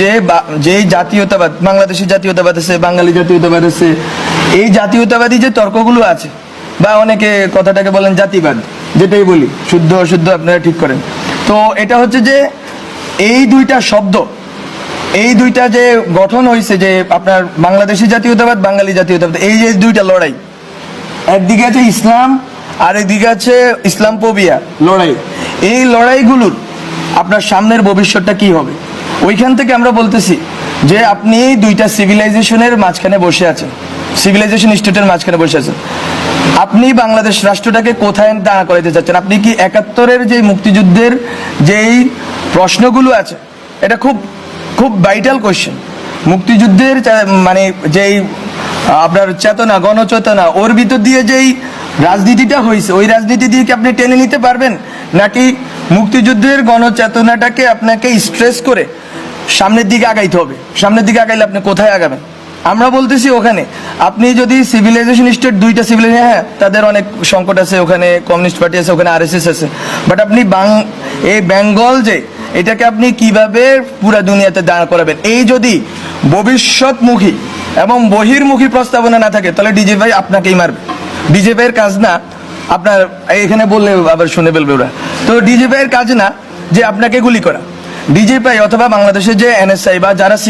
যে যে জাতীয়তাবাদ বাংলাদেশি জাতীয়তাবাদ আছে, বাঙালি জাতীয়তাবাদ আছে, এই জাতীয়তাবাদী যে তর্কগুলো আছে, বা অনেকে কথাটাকে বলেন জাতিবাদ, যেটাই বলি, শুদ্ধ, অশুদ্ধ আপনারা ঠিক করেন। তো এটা হচ্ছে যে এই দুইটা শব্দ, এই দুইটা যে গঠন হয়েছে যে আপনার বাংলাদেশি জাতীয়তাবাদ, বাঙালি জাতীয়তাবাদ, এই যে দুইটা লড়াই, একদিকে আছে ইসলাম আর একদিকে আছে ইসলাম ইসলামপোবিয়া লড়াই। এই লড়াইগুলোর আপনার সামনের ভবিষ্যৎটা কি হবে? ওইখান থেকে আমরা বলতেছি যে আপনি দুইটা সিভিলাইজেশনের মাঝখানে বসে আছেন। সিভিলাইজেশন স্টেটের মাঝখানে বসে আছেন। আপনি বাংলাদেশ রাষ্ট্রটাকে কোথায় দাঁড়া করাইতে চাচ্ছেন? আপনি কি একাত্তরের যে মুক্তিযুদ্ধের যেই প্রশ্নগুলো আছে, এটা খুব খুব ভাইটাল কোয়েশ্চেন মুক্তিযুদ্ধের মানে যেই আপনার চেতনা, গণচেতনা, ওর ভিতর দিয়ে যেই রাজনীতিটা হয়েছে ওই রাজনীতি দিয়ে কি আপনি টেনে নিতে পারবেন? নাকি মুক্তিযুদ্ধের গণচেতনাটাকে আপনাকে স্ট্রেস করে সামনের দিকে আগাইতে হবে? সামনের দিকে আগাইলে আপনি কোথায় আগাবেন? আমরা বলতেছি ওখানে, আপনি যদি সিভিলাইজেশন স্টেট দুইটা সিভিলাইজেশন হ্যাঁ তাদের অনেক সংকট আছে ওখানে কমিউনিস্ট পার্টি আছে, ওখানে আরএসএস আছে। বাট আপনি বাং এই বেঙ্গল যে, এটাকে আপনি কীভাবে পুরা দুনিয়াতে দাঁড় করাবেন? এই যদি ভবিষ্যৎমুখী এবং বহির্মুখী প্রস্তাবনা না থাকে, তাহলে ডিজে ভাই আপনাকেই মারবে। ডিজে কাজ না, আপনার এখানে বললে আবার শুনে ফেলবে ওরা। তো ডিজে কাজ না যে আপনাকে গুলি করা। ডিজে অথবা বাংলাদেশের যে এনএসআই বা যারা